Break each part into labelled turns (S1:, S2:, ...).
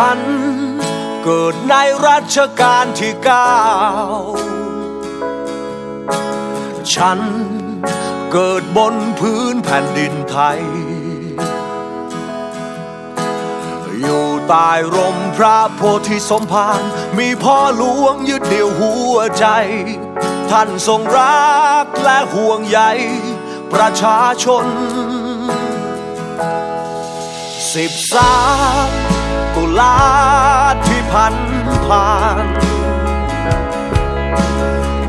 S1: ฉัน เกิดในรัชกาลที่เก้าฉันเกิดบนพื้นแผ่นดินไทย อยู่ใต้ร่มพระโพธิสมภาร มีพ่อหลวงยึดเดี่ยวหัวใจ ท่านทรงรักและห่วงใยประชาชนสิบสาม ลาที่พันผ่าน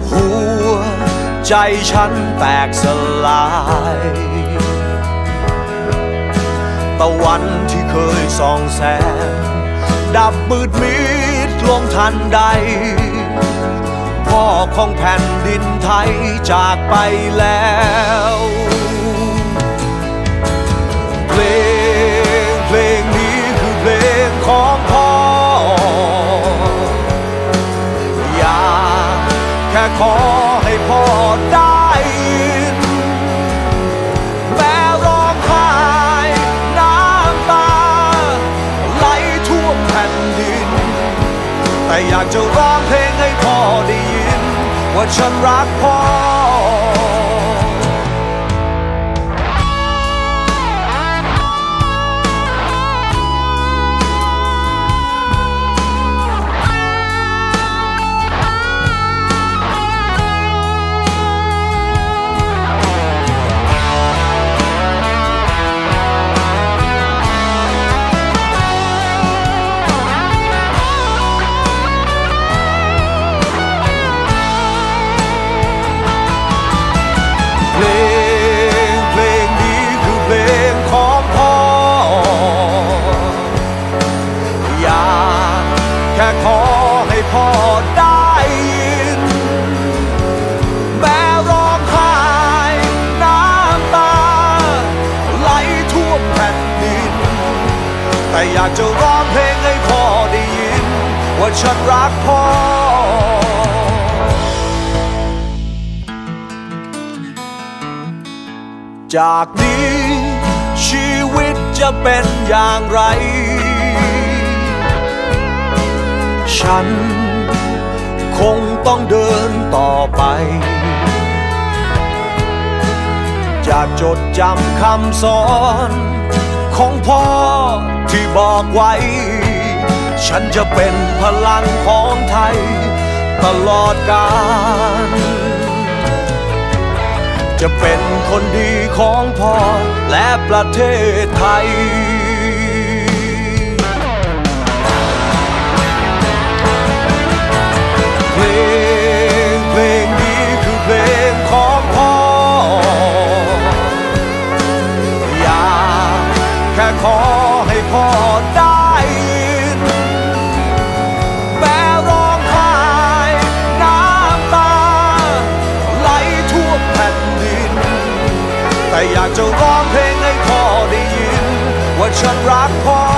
S1: หัวใจฉันแตกสลาย ตะวันที่เคยส่องแสง ดับมืดมิดลงทันใด พ่อของแผ่นดินไทยจากไปแล้ว ค่ขอให้พ่อได้ยินแม้ร้องไห้น้ำตา ไหลท่วมแผ่นดิน แต่อยากจะร้องเพลงให้พ่อได้ยิน ว่าฉันรักพ่อ แค่ขอให้พ่อได้ยิน แม้ร้องไห้น้ำตา ไหลท่วมแผ่นดิน แต่อยากจะร้องเพลงให้พ่อได้ยิน ว่าฉันรักพ่อจากนี้ชีวิตจะเป็นอย่างไร ฉัน คงต้องเดินต่อไปจะจดจำคำสอน ของพ่อที่บอกไว้ ฉันจะเป็นพลังของไทย ตลอดกาลจะเป็นคนดีของพ่อและประเทศไทย ให้พ่อได้ยินแม้ร้องไห้น้ำตา ไหลท่วมแผ่นดิน แต่อยากจะร้องเพลงให้พ่อได้ยิน ว่าฉันรักพ่อ